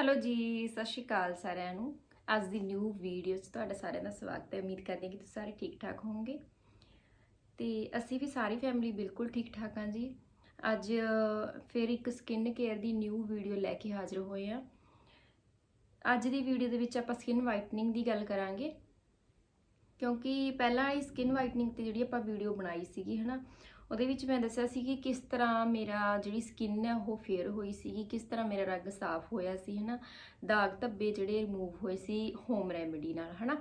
Hello ਜੀ, ਸਤਿ ਸ਼੍ਰੀ ਅਕਾਲ ਸਾਰਿਆਂ ਨੂੰ। ਅੱਜ ਦੀ ਨਿਊ ਵੀਡੀਓ 'ਚ ਤੁਹਾਡਾ ਸਾਰਿਆਂ ਦਾ ਸਵਾਗਤ ਹੈ। ਉਮੀਦ ਕਰਦੇ ਹਾਂ ਕਿ ਤੁਸੀਂ ਸਾਰੇ ਠੀਕ ਠਾਕ ਹੋਵੋਗੇ। ਤੇ ਅਸੀਂ ਵੀ ਸਾਰੀ ਫੈਮਿਲੀ ਬਿਲਕੁਲ ਠੀਕ ਠਾਕ ਹਾਂ ਜੀ। ਅੱਜ ਫਿਰ ਇੱਕ ਸਕਿਨ ਕੇਅਰ ਦੀ ਨਿਊ ਵੀਡੀਓ ਲੈ ਕੇ ਹਾਜ਼ਰ ਹੋਏ ਹਾਂ। ਅੱਜ ਦੀ ਵੀਡੀਓ ਦੇ ਵਿੱਚ ਆਪਾਂ ਸਕਿਨ ਵਾਈਟਨਿੰਗ ਦੀ ਗੱਲ ਕਰਾਂਗੇ। ਕਿਉਂਕਿ ਪਹਿਲਾਂ ਇਹ ਸਕਿਨ ਵਾਈਟਨਿੰਗ ਤੇ ਜਿਹੜੀ ਆਪਾਂ ਵੀਡੀਓ ਬਣਾਈ ਸੀਗੀ, ਹਨਾ ਉਹਦੇ ਵਿੱਚ ਮੈਂ ਦੱਸਿਆ ਸੀ ਕਿ ਕਿਸ ਤਰ੍ਹਾਂ ਮੇਰਾ ਜਿਹੜੀ ਸਕਿਨ ਹੈ ਉਹ ਫੇਅਰ ਹੋਈ ਸੀਗੀ ਕਿਸ ਤਰ੍ਹਾਂ ਮੇਰਾ ਰੰਗ ਸਾਫ਼ ਹੋਇਆ ਸੀ, ਹਨਾ? ਦਾਗ ਧੱਬੇ ਜਿਹੜੇ ਰਿਮੂਵ ਹੋਏ ਸੀ ਹੋਮ ਰੈਮੇਡੀ ਨਾਲ, ਹਨਾ?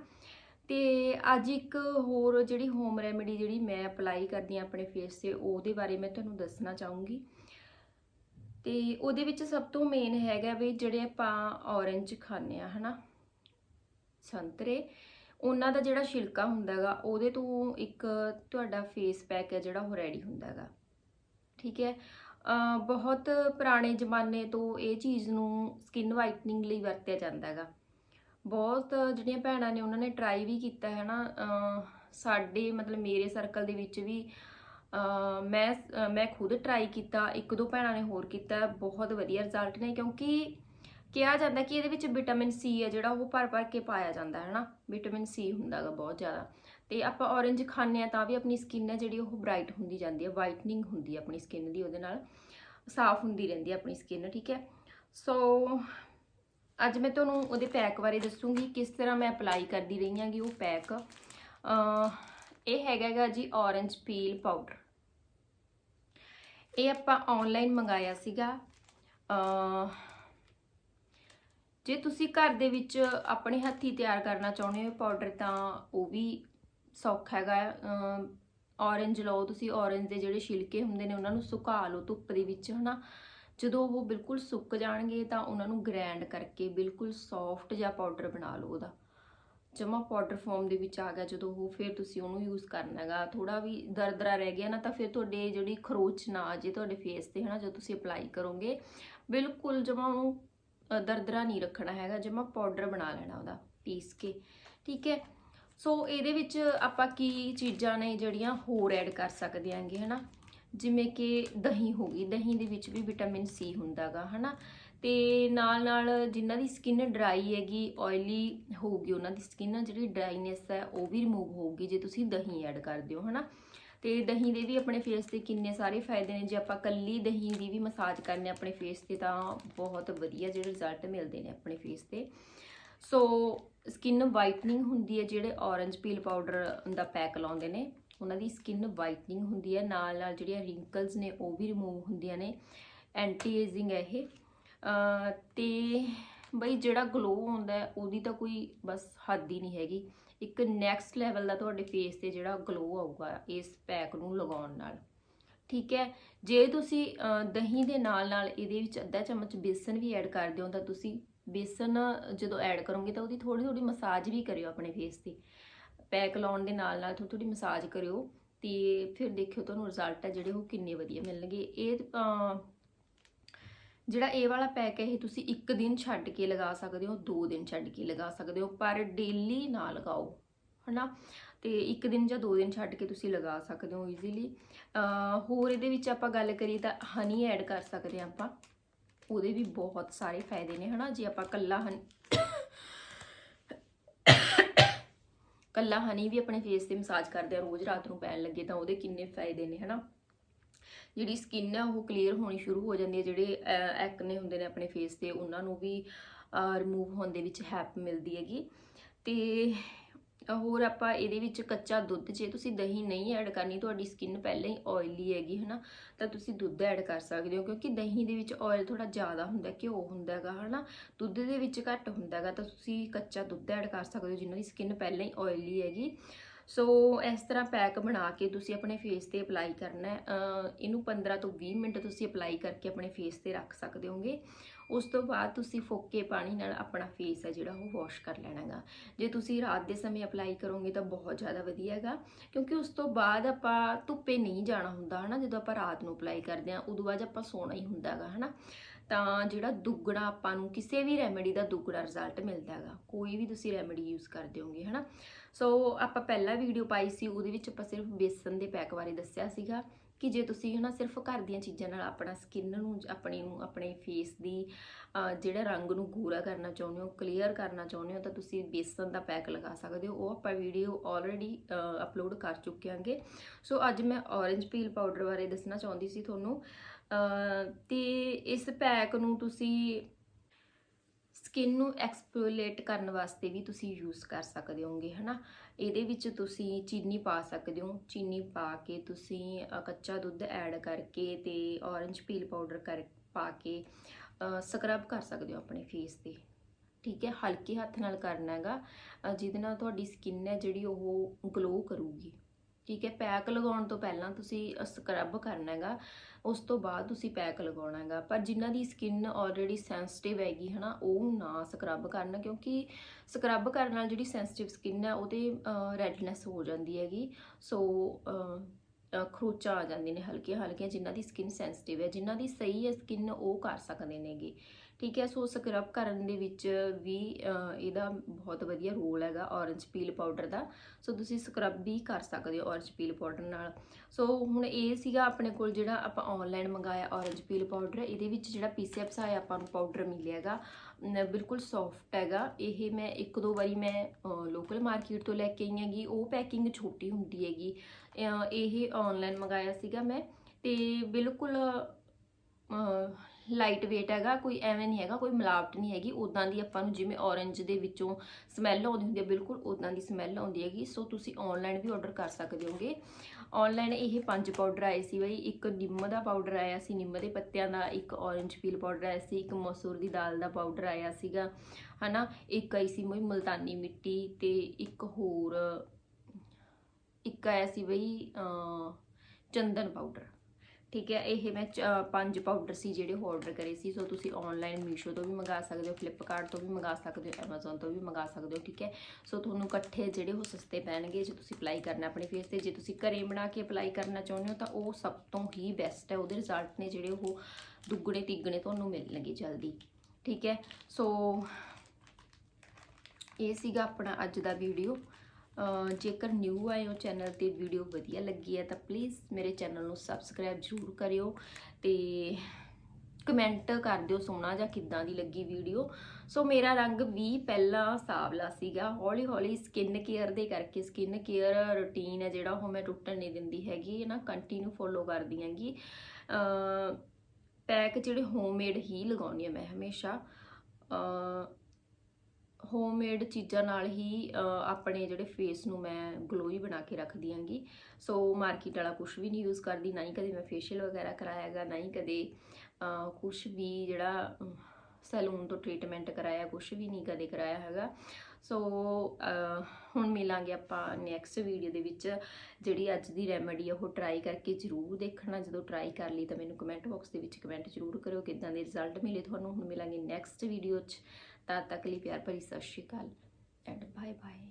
ਤੇ ਅੱਜ ਇੱਕ ਹੋਰ ਜਿਹੜੀ ਹੋਮ ਰੈਮੇਡੀ ਜਿਹੜੀ ਮੈਂ ਅਪਲਾਈ ਕਰਦੀ ਆ ਆਪਣੇ ਫੇਸ ਤੇ, ਉਹਦੇ ਬਾਰੇ ਮੈਂ ਤੁਹਾਨੂੰ ਦੱਸਣਾ ਚਾਹੂੰਗੀ। ਤੇ ਉਹਦੇ ਵਿੱਚ ਸਭ ਤੋਂ ਮੇਨ ਹੈਗਾ ਵੀ ਜਿਹੜੇ ਆਪਾਂ ਔਰੰਜ ਖਾਂਦੇ ਆ ਹਨਾ? ਸੰਤਰੇ ਉਹਨਾਂ ਦਾ ਜਿਹੜਾ ਛਿਲਕਾ ਹੁੰਦਾ ਹੁੰਦਾਗਾ ਉਹਦੇ ਤੋਂ ਇੱਕ ਤੁਹਾਡਾ ਫੇਸ ਪੈਕ ਹੈ ਜਿਹੜਾ ਉਹ ਰੈਡੀ ਹੁੰਦਾ ਹੁੰਦਾਗਾ ਠੀਕ ਹੈ? ਬਹੁਤ ਪੁਰਾਣੇ ਜ਼ਮਾਨੇ ਤੋਂ ਇਹ ਚੀਜ਼ ਨੂੰ ਸਕਿਨ ਵਾਈਟਨਿੰਗ ਲਈ ਵਰਤਿਆ ਜਾਂਦਾ ਜਾਂਦਾਗਾ ਬਹੁਤ ਜਿਹੜੀਆਂ ਭੈਣਾਂ ਨੇ, ਉਹਨਾਂ ਨੇ ਟਰਾਈ ਵੀ ਕੀਤਾ ਹੈ ਨਾ ਸਾਡੇ ਮਤਲਬ ਮੇਰੇ ਸਰਕਲ ਦੇ ਵਿੱਚ ਵੀ ਮੈਂ ਮੈਂ ਖੁਦ ਟਰਾਈ ਕੀਤਾ, ਇੱਕ ਦੋ ਭੈਣਾਂ ਨੇ ਹੋਰ ਕੀਤਾ, ਬਹੁਤ ਵਧੀਆ ਰਿਜ਼ਲਟ ਨੇ ਕਿਉਂਕਿ ਕਿਹਾ ਜਾਂਦਾ ਕਿ ਇਹਦੇ ਵਿੱਚ ਵਿਟਾਮਿਨ ਸੀ ਹੈ ਜਿਹੜਾ ਉਹ ਭਰ ਭਰ ਕੇ ਪਾਇਆ ਜਾਂਦਾ ਹੈ ਨਾ ਵਿਟਾਮਿਨ ਸੀ ਹੁੰਦਾਗਾ ਬਹੁਤ ਜ਼ਿਆਦਾ। ਤੇ ਆਪਾਂ ਔਰੰਜ ਖਾਂਦੇ ਆ ਤਾਂ ਵੀ ਆਪਣੀ ਸਕਿਨ ਹੈ ਜਿਹੜੀ ਉਹ ਬ੍ਰਾਈਟ ਹੁੰਦੀ ਜਾਂਦੀ ਹੈ ਵਾਈਟਨਿੰਗ ਹੁੰਦੀ ਹੈ ਆਪਣੀ ਸਕਿਨ ਦੀ, ਉਹਦੇ ਨਾਲ ਸਾਫ਼ ਹੁੰਦੀ ਰਹਿੰਦੀ ਹੈ ਆਪਣੀ ਸਕਿਨ ਠੀਕ ਹੈ? ਸੋ ਅੱਜ ਮੈਂ ਤੁਹਾਨੂੰ ਉਹਦੇ ਪੈਕ ਬਾਰੇ ਦੱਸੂਗੀ, ਕਿਸ ਤਰ੍ਹਾਂ ਮੈਂ ਅਪਲਾਈ ਕਰਦੀ ਰਹੀ ਹਾਂਗੀ ਉਹ ਪੈਕ ਇਹ ਹੈਗਾਗਾ ਜੀ ਔਰੰਜ ਪੀਲ ਪਾਊਡਰ ਇਹ ਆਪਾਂ ਆਨਲਾਈਨ ਮੰਗਾਇਆ ਸੀਗਾ। ਜੇ ਤੁਸੀਂ ਘਰ ਦੇ ਵਿੱਚ ਆਪਣੇ ਹੱਥੀ ਤਿਆਰ ਕਰਨਾ ਚਾਹੁੰਦੇ ਹੋ ਪਾਊਡਰ ਤਾਂ ਉਹ ਵੀ ਸੌਖਾ ਹੈਗਾ। ਔਰੰਜ ਲਓ, ਤੁਸੀਂ ਔਰੰਜ ਦੇ ਜਿਹੜੇ ਛਿਲਕੇ ਹੁੰਦੇ ਨੇ, ਉਹਨਾਂ ਨੂੰ ਸੁਕਾ ਲਓ ਧੁੱਪ ਦੇ ਵਿੱਚ, ਹਨਾ। ਜਦੋਂ ਉਹ ਬਿਲਕੁਲ ਸੁੱਕ ਜਾਣਗੇ, ਤਾਂ ਉਹਨਾਂ ਨੂੰ ਗ੍ਰੈਂਡ ਕਰਕੇ ਬਿਲਕੁਲ ਸੌਫਟ ਜਿਹਾ ਪਾਊਡਰ ਬਣਾ ਲਓ ਉਹਦਾ। ਜਮਾ ਪਾਊਡਰ ਫਾਰਮ ਦੇ ਵਿੱਚ ਆ ਗਿਆ ਜਦੋਂ ਉਹ, ਫਿਰ ਤੁਸੀਂ ਉਹਨੂੰ ਯੂਜ਼ ਕਰਨਾ ਹੈਗਾ। ਥੋੜਾ ਵੀ ਦਰਦਰਾ ਰਹਿ ਗਿਆ ਨਾ, ਤਾਂ ਫਿਰ ਤੁਹਾਡੇ ਜਿਹੜੀ ਖਰੋਚ ਨਾ ਆ ਜੇ ਤੁਹਾਡੇ ਫੇਸ ਤੇ, ਹਨਾ, ਜਦੋਂ ਤੁਸੀਂ ਅਪਲਾਈ ਕਰੋਗੇ, ਬਿਲਕੁਲ ਜਮਾ ਉਹਨੂੰ ਦਰਦਰਾ ਨਹੀਂ ਰੱਖਣਾ ਹੈਗਾ, ਜਮਾ ਪਾਊਡਰ ਬਣਾ ਲੈਣਾ ਉਹਦਾ, ਪੀਸ ਕੇ, ਠੀਕ ਹੈ? ਸੋ ਇਹਦੇ ਵਿੱਚ ਆਪਾਂ ਕੀ ਚੀਜ਼ਾਂ ਨੇ ਜਿਹੜੀਆਂ ਹੋਰ ਐਡ ਕਰ ਸਕਦੇ ਆਂਗੇ, ਹਨਾ? ਜਿਵੇਂ ਕਿ ਦਹੀਂ ਹੋ ਗਈ, ਦਹੀਂ ਦੇ ਵਿੱਚ ਵੀ ਵਿਟਾਮਿਨ ਸੀ ਹੁੰਦਾਗਾ, ਹਨਾ? ਤੇ ਨਾਲ ਨਾਲ ਜਿਨ੍ਹਾਂ ਦੀ ਸਕਿਨ ਡਰਾਈ ਹੈਗੀ ਆਇਲੀ ਹੋਊਗੀ ਉਹਨਾਂ ਦੀ ਸਕਿਨ ਜਿਹੜੀ ਡਰਾਈਨੈਸ ਹੈ, ਉਹ ਵੀ ਰਿਮੂਵ ਹੋਊਗੀ, ਜੇ ਤੁਸੀਂ ਦਹੀਂ ਐਡ ਕਰਦੇ ਹੋ ਹਨਾ? ਤੇ ਦਹੀਂ ਦੇ ਵੀ ਆਪਣੇ ਫੇਸ ਤੇ ਕਿੰਨੇ ਸਾਰੇ ਫਾਇਦੇ ਨੇ। ਜੇ ਆਪਾਂ ਕੱਲੀ ਦਹੀਂ ਦੀ ਵੀ ਮਸਾਜ ਕਰਨੇ ਆਪਣੇ ਫੇਸ ਤੇ, ਤਾਂ ਬਹੁਤ ਵਧੀਆ ਜਿਹੜੇ ਰਿਜ਼ਲਟ ਮਿਲਦੇ ਨੇ ਆਪਣੇ ਫੇਸ ਤੇ। ਸੋ ਸਕਿਨ ਵਾਈਟਨਿੰਗ ਹੁੰਦੀ ਹੈ, ਜਿਹੜੇ ਔਰੰਜ ਪੀਲ ਪਾਊਡਰ ਦਾ ਪੈਕ ਲਾਉਂਦੇ ਨੇ, ਉਹਨਾਂ ਦੀ ਸਕਿਨ ਵਾਈਟਨਿੰਗ ਹੁੰਦੀ ਹੈ। ਨਾਲ ਨਾਲ ਜਿਹੜੀਆਂ ਰਿੰਕਲਸ ਨੇ, ਉਹ ਵੀ ਰਿਮੂਵ ਹੁੰਦੀਆਂ ਨੇ। ਐਂਟੀ ਏਜਿੰਗ ਹੈ ਇਹ। ਤੇ ਬਈ ਜਿਹੜਾ ਗਲੋ ਆਉਂਦਾ ਉਹਦੀ ਤਾਂ ਕੋਈ ਬਸ ਹੱਦ ਹੀ ਨਹੀਂ ਹੈਗੀ। ਇੱਕ ਨੈਕਸਟ ਲੈਵਲ ਦਾ ਤੁਹਾਡੇ ਫੇਸ ਤੇ ਜਿਹੜਾ ਗਲੋ ਆਊਗਾ, ਇਸ ਪੈਕ ਨੂੰ ਲਗਾਉਣ ਨਾਲ। ਠੀਕ ਹੈ? ਜੇ ਤੁਸੀਂ ਦਹੀਂ ਦੇ ਨਾਲ ਨਾਲ ਇਹਦੇ ਵਿੱਚ ਅੱਧਾ ਚਮਚ ਬੇਸਨ ਵੀ ਐਡ ਕਰਦੇ ਹੋ ਤਾਂ ਤੁਸੀਂ ਬੇਸਨ ਜਦੋਂ ਐਡ ਕਰੋਗੇ ਤਾਂ ਉਹਦੀ ਥੋੜੀ ਥੋੜੀ ਮਸਾਜ ਵੀ ਕਰਿਓ ਆਪਣੇ ਫੇਸ ਤੇ। ਪੈਕ ਲਾਉਣ ਦੇ ਨਾਲ ਨਾਲ ਥੋੜੀ ਥੋੜੀ ਮਸਾਜ ਕਰਿਓ, ਤੇ ਫਿਰ ਦੇਖਿਓ ਤੁਹਾਨੂੰ ਰਿਜ਼ਲਟ ਆ ਜਿਹੜੇ ਉਹ ਕਿੰਨੇ ਵਧੀਆ ਮਿਲਣਗੇ। ਇਹ ਜਿਹੜਾ ਇਹ ਵਾਲਾ ਪੈਕ ਹੈ, ਇਹ ਤੁਸੀਂ ਇੱਕ ਦਿਨ ਛੱਡ ਕੇ ਲਗਾ ਸਕਦੇ ਹੋ, ਦੋ ਦਿਨ ਛੱਡ ਕੇ ਲਗਾ ਸਕਦੇ ਹੋ, ਪਰ ਡੇਲੀ ਨਾ ਲਗਾਓ, ਹਨਾ? ਤੇ ਇੱਕ ਦਿਨ ਜਾਂ ਦੋ ਦਿਨ ਛੱਡ ਕੇ ਤੁਸੀਂ ਲਗਾ ਸਕਦੇ ਹੋ ਈਜ਼ੀਲੀ ਹੋਰ ਇਹਦੇ ਵਿੱਚ ਆਪਾਂ ਗੱਲ ਕਰੀਏ ਤਾਂ ਹਨੀ ਐਡ ਕਰ ਸਕਦੇ ਆ ਆਪਾਂ। ਉਹਦੇ ਵੀ ਬਹੁਤ ਸਾਰੇ ਫਾਇਦੇ ਨੇ, ਹਨਾ? ਜੇ ਆਪਾਂ ਕੱਲਾ ਹਨੀ ਕੱਲਾ ਹਨੀ ਵੀ ਆਪਣੇ ਫੇਸ ਤੇ ਮਸਾਜ ਕਰਦੇ ਆ ਰੋਜ਼ ਰਾਤ ਨੂੰ ਪੈਣ ਲੱਗੇ ਤਾਂ ਉਹਦੇ ਕਿੰਨੇ ਫਾਇਦੇ ਨੇ, ਹਨਾ? ਜਿਹੜੀ ਸਕਿਨ ਹੈ ਉਹ ਕਲੀਅਰ ਹੋਣੀ ਸ਼ੁਰੂ ਹੋ ਜਾਂਦੀ ਹੈ। ਜਿਹੜੇ ਐਕਨੇ ਹੁੰਦੇ ਨੇ ਆਪਣੇ ਫੇਸ ਤੇ, ਉਹਨਾਂ ਨੂੰ ਵੀ ਰਿਮੂਵ ਹੋਣ ਦੇ ਵਿੱਚ ਹੈਲਪ ਮਿਲਦੀ ਹੈਗੀ। ਤੇ ਹੋਰ ਆਪਾਂ ਇਹਦੇ ਵਿੱਚ ਕੱਚਾ ਦੁੱਧ, ਜੇ ਤੁਸੀਂ ਦਹੀਂ ਨਹੀਂ ਐਡ ਕਰਨੀ, ਤੁਹਾਡੀ ਸਕਿਨ ਪਹਿਲਾਂ ਹੀ ਆਇਲੀ ਹੈਗੀ, ਹਨਾ, ਤਾਂ ਤੁਸੀਂ ਦੁੱਧ ਐਡ ਕਰ ਸਕਦੇ ਹੋ। ਕਿਉਂਕਿ ਦਹੀਂ ਦੇ ਵਿੱਚ ਆਇਲ ਥੋੜਾ ਜ਼ਿਆਦਾ ਹੁੰਦਾ, ਘਿਓ ਹੁੰਦਾ ਹੈਗਾ, ਹਨਾ। ਦੁੱਧ ਦੇ ਵਿੱਚ ਘੱਟ ਹੁੰਦਾ ਹੈਗਾ, ਤਾਂ ਤੁਸੀਂ ਕੱਚਾ ਦੁੱਧ ਐਡ ਕਰ ਸਕਦੇ ਹੋ, ਜਿਨ੍ਹਾਂ ਦੀ ਸਕਿਨ ਪਹਿਲਾਂ ਹੀ ਆਇਲੀ ਹੈਗੀ। ਸੋ ਇਸ ਤਰ੍ਹਾਂ ਪੈਕ ਬਣਾ ਕੇ ਤੁਸੀਂ ਆਪਣੇ ਫੇਸ ਤੇ ਅਪਲਾਈ ਕਰਨਾ ਹੈ। ਇਹਨੂੰ 15 ਤੋਂ 20 ਮਿੰਟ ਤੁਸੀਂ ਅਪਲਾਈ ਕਰਕੇ ਆਪਣੇ ਫੇਸ ਤੇ ਰੱਖ ਸਕਦੇ ਹੋਗੇ। ਉਸ ਤੋਂ ਬਾਅਦ ਤੁਸੀਂ ਫੋਕੇ ਪਾਣੀ ਨਾਲ ਆਪਣਾ ਫੇਸ ਹੈ ਜਿਹੜਾ ਉਹ ਵਾਸ਼ ਕਰ ਲੈਣਾਗਾ ਜੇ ਤੁਸੀਂ ਰਾਤ ਦੇ ਸਮੇਂ ਅਪਲਾਈ ਕਰੋਗੇ ਤਾਂ ਬਹੁਤ ਜ਼ਿਆਦਾ ਵਧੀਆ ਹੈਗਾ। ਕਿਉਂਕਿ ਉਸ ਤੋਂ ਬਾਅਦ ਆਪਾਂ ਧੁੱਪੇ ਨਹੀਂ ਜਾਣਾ ਹੁੰਦਾ, ਹਨਾ? ਜਦੋਂ ਆਪਾਂ ਰਾਤ ਨੂੰ ਅਪਲਾਈ ਕਰਦੇ ਆ ਉਦੋਂ ਬਾਅਦ ਆਪਾਂ ਸੋਣਾ ਹੀ ਹੁੰਦਾ ਹੁੰਦਾਗਾ ਹਨਾ? ਤਾਂ ਜਿਹੜਾ ਦੁੱਗਣਾ ਆਪਾਂ ਨੂੰ ਕਿਸੇ ਵੀ ਰੈਮੇਡੀ ਦਾ ਦੁੱਗਣਾ ਰਿਜ਼ਲਟ ਮਿਲਦਾ ਹੈਗਾ ਕੋਈ ਵੀ ਤੁਸੀਂ ਰੈਮੇਡੀ ਯੂਜ਼ ਕਰਦੇ ਹੋਗੇ, ਹਨਾ? ਸੋ ਆਪਾਂ ਪਹਿਲਾ ਵੀਡੀਓ ਪਾਈ ਸੀ ਉਹਦੇ ਵਿੱਚ ਆਪਾਂ ਸਿਰਫ ਬੇਸਨ ਦੇ ਪੈਕ ਬਾਰੇ ਦੱਸਿਆ ਸੀਗਾ ਕਿ ਜੇ ਤੁਸੀਂ ਹਨਾ ਸਿਰਫ ਘਰ ਦੀਆਂ ਚੀਜ਼ਾਂ ਨਾਲ ਆਪਣਾ ਸਕਿਨ ਨੂੰ ਆਪਣੀ ਨੂੰ ਆਪਣੇ ਫੇਸ ਦੀ ਜਿਹੜਾ ਰੰਗ ਨੂੰ ਗੂਰਾ ਕਰਨਾ ਚਾਹੁੰਦੇ ਹੋ ਕਲੀਅਰ ਕਰਨਾ ਚਾਹੁੰਦੇ ਹੋ ਤਾਂ ਤੁਸੀਂ ਬੇਸਨ ਦਾ ਪੈਕ ਲਗਾ ਸਕਦੇ ਹੋ। ਉਹ ਆਪਾਂ ਵੀਡੀਓ ਆਲਰੇਡੀ ਅਪਲੋਡ ਕਰ ਚੁੱਕੇ ਹਾਂਗੇ। ਸੋ ਅੱਜ ਮੈਂ ਔਰੇਂਜ ਪੀਲ ਪਾਊਡਰ ਬਾਰੇ ਦੱਸਣਾ ਚਾਹੁੰਦੀ ਸੀ ਤੁਹਾਨੂੰ। ਅਹ, ਤੇ ਇਸ ਪੈਕ ਨੂੰ ਤੁਸੀਂ ਸਕਿਨ ਨੂੰ ਐਕਸਪੋਲੀਏਟ ਕਰਨ ਵਾਸਤੇ ਵੀ ਤੁਸੀਂ ਯੂਜ਼ ਕਰ ਸਕਦੇ ਹੋਗੇ ਹਨਾ? ਇਹਦੇ ਵਿੱਚ ਤੁਸੀਂ ਚੀਨੀ ਪਾ ਸਕਦੇ ਹੋ। ਚੀਨੀ ਪਾ ਕੇ ਤੁਸੀਂ ਕੱਚਾ ਦੁੱਧ ਐਡ ਕਰਕੇ ਤੇ ਔਰੇਂਜ ਪੀਲ ਪਾਊਡਰ ਕਰ, ਪਾ ਕੇ ਸਕਰਬ ਕਰ ਸਕਦੇ ਹੋ ਆਪਣੇ ਫੇਸ ਤੇ। ਠੀਕ ਹੈ? ਹਲਕੇ ਹੱਥ ਨਾਲ ਕਰਨਾ ਹੈਗਾ। ਜਿਹਦੇ ਨਾਲ ਤੁਹਾਡੀ ਸਕਿਨ ਹੈ ਜਿਹੜੀ ਉਹ ਗਲੋ ਕਰੂਗੀ। ਠੀਕ ਹੈ, ਪੈਕ ਲਗਾਉਣ ਤੋਂ ਪਹਿਲਾਂ ਤੁਸੀਂ ਸਕਰਬ ਕਰਨਾ ਹੈਗਾ, ਉਸ ਤੋਂ ਬਾਅਦ ਤੁਸੀਂ ਪੈਕ ਲਗਾਉਣਾ ਹੈਗਾ। ਪਰ ਜਿਨ੍ਹਾਂ ਦੀ ਸਕਿਨ ਆਲਰੇਡੀ ਸੈਂਸਿਟਿਵ ਹੈਗੀ, ਹਨਾ, ਉਹ ਨਾ ਸਕਰਬ ਕਰਨਾ, ਕਿਉਂਕਿ ਸਕਰਬ ਕਰਨ ਨਾਲ ਜਿਹੜੀ ਸੈਂਸਿਟਿਵ ਸਕਿਨ ਹੈ, ਉਹਦੇ ਰੈਡਨੈਸ ਹੋ ਜਾਂਦੀ ਹੈਗੀ। ਸੋ ਖਰੋਚਾਂ ਆ ਜਾਂਦੀਆਂ ਨੇ ਹਲਕੀਆਂ ਹਲਕੀਆਂ ਜਿਨ੍ਹਾਂ ਦੀ ਸਕਿਨ ਸੈਂਸਿਟਿਵ ਹੈ, ਜਿਨ੍ਹਾਂ ਦੀ ਸਹੀ ਹੈ ਸਕਿਨ ਉਹ ਕਰ ਸਕਦੇ ਨੇਗੇ। ਠੀਕ ਹੈ, ਸੋ ਸਕਰਬ ਕਰਨ ਦੇ ਵਿੱਚ ਵੀ ਇਹਦਾ ਬਹੁਤ ਵਧੀਆ ਰੋਲ ਹੈਗਾ ਔਰੰਜ ਪੀਲ ਪਾਊਡਰ ਦਾ। ਸੋ ਤੁਸੀਂ ਸਕਰਬ ਵੀ ਕਰ ਸਕਦੇ ਹੋ ਔਰੰਜ ਪੀਲ ਪਾਊਡਰ ਨਾਲ। ਸੋ ਹੁਣ ਇਹ ਸੀਗਾ ਆਪਣੇ ਕੋਲ ਜਿਹੜਾ ਆਪਾਂ ਆਨਲਾਈਨ ਮੰਗਾਇਆ ਔਰੰਜ ਪੀਲ ਪਾਊਡਰ ਇਹਦੇ ਵਿੱਚ ਜਿਹੜਾ ਪੀਸੀਐਫ ਆਇਆ ਆਪਾਂ ਨੂੰ ਪਾਊਡਰ ਮਿਲਿਆ ਹੈਗਾ। ਬਿਲਕੁਲ ਸੌਫਟ ਹੈਗਾ। ਇਹ ਮੈਂ ਇੱਕ ਦੋ ਵਾਰੀ ਮੈਂ ਲੋਕਲ ਮਾਰਕੀਟ ਤੋਂ ਲੈ ਕੇ ਆਈ ਹੈਗੀ। ਉਹ ਪੈਕਿੰਗ ਛੋਟੀ ਹੁੰਦੀ ਹੈਗੀ। ਇਹ ਆਨਲਾਈਨ ਮੰਗਾਇਆ ਸੀਗਾ ਮੈਂ। ਤੇ ਬਿਲਕੁਲ ਲਾਈਟ weight ਹੈਗਾ, ਕੋਈ ਐਵੇਂ ਨਹੀਂ ਹੈਗਾ, ਕੋਈ ਮਿਲਾਵਟ ਨਹੀਂ ਹੈਗੀ। ਉਦਾਂ ਦੀ ਆਪਾਂ ਨੂੰ ਜਿਵੇਂ ਔਰੰਜ ਦੇ ਵਿੱਚੋਂ ਸਮੈਲ ਆਉਂਦੀ ਹੁੰਦੀ ਹੈ, ਬਿਲਕੁਲ ਉਦਾਂ ਦੀ ਸਮੈਲ ਆਉਂਦੀ ਹੈਗੀ। ਸੋ ਤੁਸੀਂ ਆਨਲਾਈਨ ਵੀ ਆਰਡਰ ਕਰ ਸਕਦੇ ਹੋਗੇ। ਆਨਲਾਈਨ ਇਹ ਪੰਜ ਪਾਊਡਰ ਆਏ ਸੀ ਬਈ। ਇੱਕ ਨਿੰਮ ਦਾ ਪਾਊਡਰ ਆਇਆ ਸੀ, ਨਿੰਮ ਦੇ ਪੱਤਿਆਂ ਦਾ, ਇੱਕ ਔਰੰਜ ਪੀਲ ਪਾਊਡਰ ਆਇਆ ਸੀ, ਇੱਕ ਮਸੂਰ ਦੀ ਦਾਲ ਦਾ ਪਾਊਡਰ ਆਇਆ ਸੀਗਾ, ਹਨਾ? ਇੱਕ ਆਈ ਸੀ ਮੋਈ ਮਲਤਾਨੀ ਮਿੱਟੀ ਤੇ ਇੱਕ ਹੋਰ, ਇੱਕ ਆਇਆ ਸੀ ਬਈ ਚੰਦਨ ਪਾਊਡਰ ਠੀਕ ਹੈ, ਇਹ ਮੈਂ ਚ- ਪੰਜ ਪਾਊਡਰ ਸੀ ਜਿਹੜੇ ਉਹ ਆਰਡਰ ਕਰੇ ਸੀ। ਸੋ ਤੁਸੀਂ ਆਨਲਾਈਨ ਮੀਸ਼ੋ ਤੋਂ ਵੀ ਮੰਗਾ ਸਕਦੇ ਹੋ ਫਲਿੱਪਕਾਰਟ ਤੋਂ ਵੀ ਮੰਗਾ ਸਕਦੇ ਹੋ, Amazon ਤੋਂ ਵੀ ਮੰਗਾ ਸਕਦੇ ਹੋ, ਠੀਕ ਹੈ। ਸੋ ਤੁਹਾਨੂੰ ਇਕੱਠੇ ਜਿਹੜੇ ਉਹ ਸਸਤੇ ਪੈਣਗੇ, ਜੇ ਤੁਸੀਂ ਅਪਲਾਈ ਕਰਨਾ ਆਪਣੇ ਫੇਸ ਤੇ, ਜੇ ਤੁਸੀਂ ਘਰੇ ਬਣਾ ਕੇ ਅਪਲਾਈ ਕਰਨਾ ਚਾਹੁੰਦੇ ਹੋ, ਤਾਂ ਉਹ ਸਭ ਤੋਂ ਹੀ ਬੈਸਟ ਹੈ। ਉਹਦੇ ਰਿਜ਼ਲਟ ਨੇ ਜਿਹੜੇ ਉਹ ਦੁੱਗਣੇ, ਤਿੱਗਣੇ ਤੁਹਾਨੂੰ ਮਿਲਣਗੇ ਜਲਦੀ, ਠੀਕ ਹੈ। ਸੋ ਇਹ ਸੀਗਾ ਆਪਣਾ ਅੱਜ ਦਾ ਵੀਡੀਓ ਜੇਕਰ ਨਿਊ ਆਏ ਹੋ ਚੈਨਲ ਤੇ ਵੀਡੀਓ ਵਧੀਆ ਲੱਗੀ ਹੈ ਤਾਂ ਪਲੀਜ਼ ਮੇਰੇ ਚੈਨਲ ਨੂੰ ਸਬਸਕ੍ਰਾਈਬ ਜ਼ਰੂਰ ਕਰਿਓ ਤੇ ਕਮੈਂਟ ਕਰ ਦਿਓ ਸੋਹਣਾ ਜਾਂ ਕਿੱਦਾਂ ਦੀ ਲੱਗੀ ਵੀਡੀਓ ਸੋ ਮੇਰਾ ਰੰਗ ਵੀ ਪਹਿਲਾਂ ਸਾਵਲਾ ਸੀਗਾ, ਹੌਲੀ ਹੌਲੀ ਸਕਿਨ ਕੇਅਰ ਦੇ ਕਰਕੇ ਸਕਿਨ ਕੇਅਰ ਰੁਟੀਨ ਹੈ ਜਿਹੜਾ ਉਹ ਮੈਂ ਟੁੱਟਣ ਨਹੀਂ ਦਿੰਦੀ ਹੈਗੀ ਨਾ ਕੰਟੀਨਿਊ ਫੋਲੋ ਕਰਦੀ ਹਾਂਗੀ। ਪੈਕ ਜਿਹੜੇ ਹੋਮਮੇਡ ਹੀ ਲਗਾਉਣੀ ਆ ਮੈਂ ਹਮੇਸ਼ਾ। ਹੋਮਮੇਡ ਚੀਜ਼ਾਂ ਨਾਲ ਹੀ ਆਪਣੇ ਜਿਹੜੇ ਫੇਸ ਨੂੰ ਮੈਂ ਗਲੋਈ ਬਣਾ ਕੇ ਰੱਖਦੀ ਆਂਗੀ ਸੋ ਮਾਰਕੀਟ ਵਾਲਾ ਕੁਝ ਵੀ ਨਹੀਂ ਯੂਜ਼ ਕਰਦੀ, ਨਾ ਹੀ ਕਦੇ ਮੈਂ ਫੇਸ਼ੀਅਲ ਵਗੈਰਾ ਕਰਾਇਆ ਹੈਗਾ, ਨਾ ਹੀ ਕਦੇ ਕੁਝ ਵੀ ਜਿਹੜਾ ਸੈਲੂਨ ਤੋਂ ਟ੍ਰੀਟਮੈਂਟ ਕਰਾਇਆ ਕੁਝ ਵੀ ਨਹੀਂ ਕਦੇ ਕਰਾਇਆ ਹੈਗਾ। ਸੋ ਹੁਣ ਮਿਲਾਂਗੇ ਆਪਾਂ ਨੈਕਸਟ ਵੀਡੀਓ ਦੇ ਵਿੱਚ, ਜਿਹੜੀ ਅੱਜ ਦੀ ਰੈਮੇਡੀ ਆ, ਉਹ ਟਰਾਈ ਕਰਕੇ ਜ਼ਰੂਰ ਦੇਖਣਾ। ਜਦੋਂ ਟਰਾਈ ਕਰ ਲਈ ਤਾਂ ਮੈਨੂੰ ਕਮੈਂਟ ਬਾਕਸ ਦੇ ਵਿੱਚ ਕਮੈਂਟ ਜ਼ਰੂਰ ਕਰਿਓ, ਕਿਦਾਂ ਦੇ ਰਿਜ਼ਲਟ ਮਿਲੇ ਤੁਹਾਨੂੰ। ਹੁਣ ਮਿਲਾਂਗੇ ਨੈਕਸਟ ਵੀਡੀਓ 'ਚ। ਤਦ ਤੱਕ ਲਈ ਪਿਆਰ ਭਰੀ Sat Sri Akal and bye bye